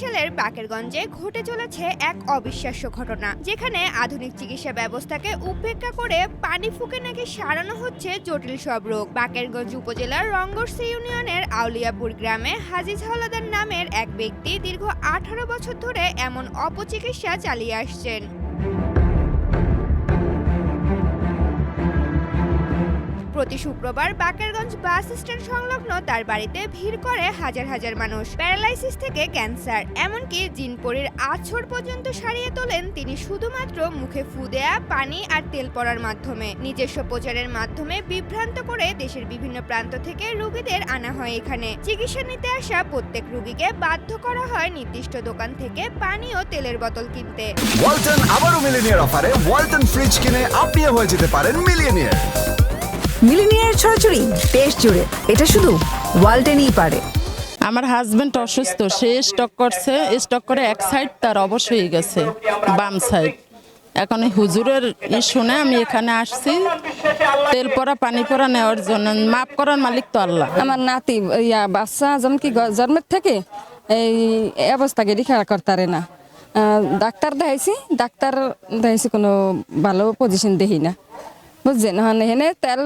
সালের বাকেরগঞ্জে ঘটে চলেছে এক অবিশ্বাস্য ঘটনা, যেখানে আধুনিক চিকিৎসা ব্যবস্থাকে উপেক্ষা করে পানি ফুকে নাকি সারানো হচ্ছে জটিল সব রোগ। বাকেরগঞ্জ উপজেলার রঙ্গরসি ইউনিয়নের আউলিয়াপুর গ্রামে হাজিজ হাওলাদার নামের এক ব্যক্তি দীর্ঘ আঠারো বছর ধরে এমন অপচিকিৎসা চালিয়ে আসছেন। প্রতি শুক্রবার বাকেরগঞ্জ বাস স্ট্যান্ড সংলগ্ন তার বাড়িতে ভিড় করে হাজার হাজার মানুষ। প্যারালাইসিস থেকে ক্যান্সার, এমনকি জিনপরির আছর পর্যন্ত সারিয়ে তোলেন তিনি শুধুমাত্র মুখে ফু দেয়া, পানি আর তেল পড়ার মাধ্যমে। নিজস্ব প্রচারের মাধ্যমে বিভ্রান্ত করে দেশের বিভিন্ন প্রান্ত থেকে রোগীদের আনা হয় এখানে। চিকিৎসা নিতে আসা প্রত্যেক রোগীকে বাধ্য করা হয় নির্দিষ্ট দোকান থেকে পানি ও তেলের বোতল কিনতে। ওয়ালটন আবারও মিলিনিয়ার অফারে ওয়ালটন ফ্রিজ কিনে আপনিও হয়ে যেতে পারেন মিলিয়নিয়ার। মিলিনিয়ার ছড়াছড়ি দেশ জুড়ে। এটা শুধু ওয়ালটেনই পারে। আমার হাজবেন্ড অসুস্থ সে স্টক করছে স্টক করে এক সাইড তার অবশ হয়ে গেছে বাম সাইড। এখন এই হুজুরের ই শুনে আমি এখানে আসছি তেল পরা পানি পরা নেওয়ার জন্য। মাপ করার মালিক তো আল্লাহ। আমার নাতি ইয়া বাচ্চা যেমন কি গ- জন্মের থেকে এই এই অবস্থাকে রেখা করতারে না। ডাক্তার দেখাইছি ডাক্তার দেখাইছি কোনো ভালো পজিশন দেখি না। বুঝছেন? হন এখানে তেল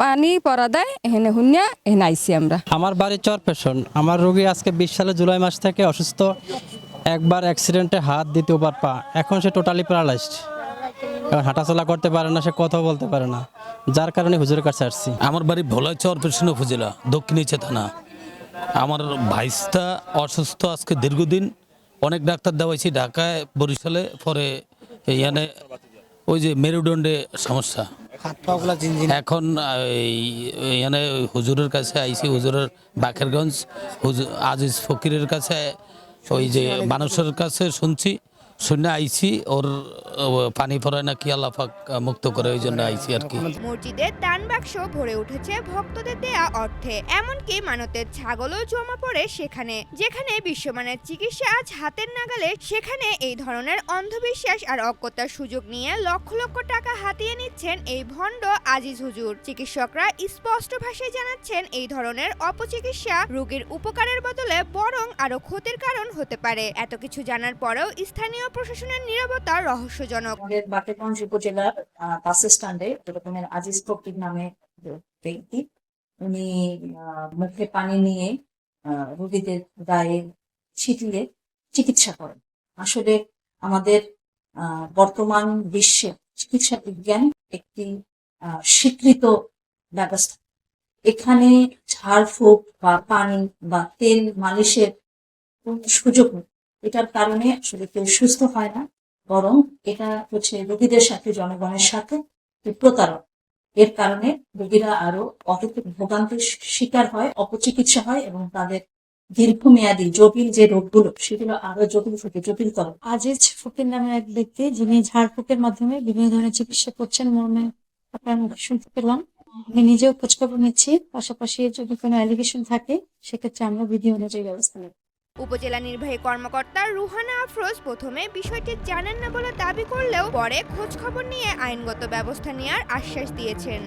পানি পরা দেয় এখানে হুনিয়া এখানে আইছি আমরা। আমার বাড়ি চর পেশন আমার রোগী আজকে বিশ সালে জুলাই মাস থেকে অসুস্থ। একবার অ্যাক্সিডেন্টে হাত দ্বিতীয়বার পা। এখন সে টোটালি প্যারালাইজড কারণ হাঁটাচলা করতে পারে না সে কথা বলতে পারে না। যার কারণে হুজুরের কাছে আসছি। আমার বাড়ি ভোলাচর পেছন উপজেলা দক্ষিণ থানা আমার ভাইস্তা অসুস্থ আজকে দীর্ঘদিন। অনেক ডাক্তার দেওয়াইছি ঢাকায় বরিশালে পরে এখানে ওই যে মেরুদণ্ডে সমস্যা। এখন এই এখানে হুজুরের কাছে আইসি হুজুরের বাখেরগঞ্জ হুজুর আজিজ ফকিরের কাছে ওই যে মানুষের কাছে শুনছি। শুনে আইছি, ওর পানি পড়ায় না কি আল্লাপাক মুক্ত করে, ওই জন্য আইছি আর কি। মসজিদের দান বাক্স ভরে উঠেছে ভক্তদের দেয়া অর্থে, এমনকি মানতের ছাগলও জমা পড়ে সেখানে। যেখানে বিশ্বমানের চিকিৎসা আজ হাতের নাগালে, সেখানে এই ধরনের অন্ধবিশ্বাস আর অজ্ঞতার সুযোগ নিয়ে লক্ষ লক্ষ টাকা হাতিয়ে নিচ্ছেন এই ভণ্ড আজিজ হুজুর। চিকিৎসকরা স্পষ্ট ভাষায় জানাচ্ছেন এই ধরনের অপচিকিৎসা রোগীর উপকারের বদলে বরং আরও ক্ষতির কারণ হতে পারে। এত কিছু জানার পরেও স্থানীয় প্রশাসনের নিরাপত্তা রহস্যজনক। বাকেরগঞ্জ উপজেলার বাস স্ট্যান্ডে এরকমের আজিজ ফকির নামে ব্যক্তি, উনি মুখে পানি নিয়ে রোগীদের গায়ে ছিটিয়ে চিকিৎসা করেন। আসলে আমাদের বর্তমান বিশ্বে চিকিৎসা বিজ্ঞান একটি স্বীকৃত ব্যবস্থা। এখানে ঝাড়ফুঁক বা পানি বা তেল মালিশের সুযোগ নেই। এটার কারণে আসলে কেউ সুস্থ হয় না, বরং এটা হচ্ছে রোগীদের সাথে, জনগণের সাথে প্রতারণ এর কারণে রোগীরা আরও অহেতুক ভোগান্তির শিকার হয়, অপচিকিৎসা হয় এবং তাদের দীর্ঘমেয়াদী জটিল যে রোগগুলো, সেগুলো আরও জটিল থেকে জটিলতর। আজিজ ফকির নামের এক ব্যক্তি, যিনি ঝাড়ফুঁকের মাধ্যমে বিভিন্ন ধরনের চিকিৎসা করছেন মর্মে আপনার মুখে শুনতে পেলাম। আমি নিজেও খোঁজখবর নিচ্ছি, পাশাপাশি যদি কোনো অ্যালিগেশন থাকে, সেক্ষেত্রে আমরা বিধি অনুযায়ী ব্যবস্থা নেব। উপজেলা নির্বাহী কর্মকর্তা রুহানা আফরোজ প্রথমে বিষয়টি জানেন না বলে দাবি করলেও পরে খোঁজ খবর নিয়ে আইনগত ব্যবস্থা নেওয়ার আশ্বাস দিয়েছেন।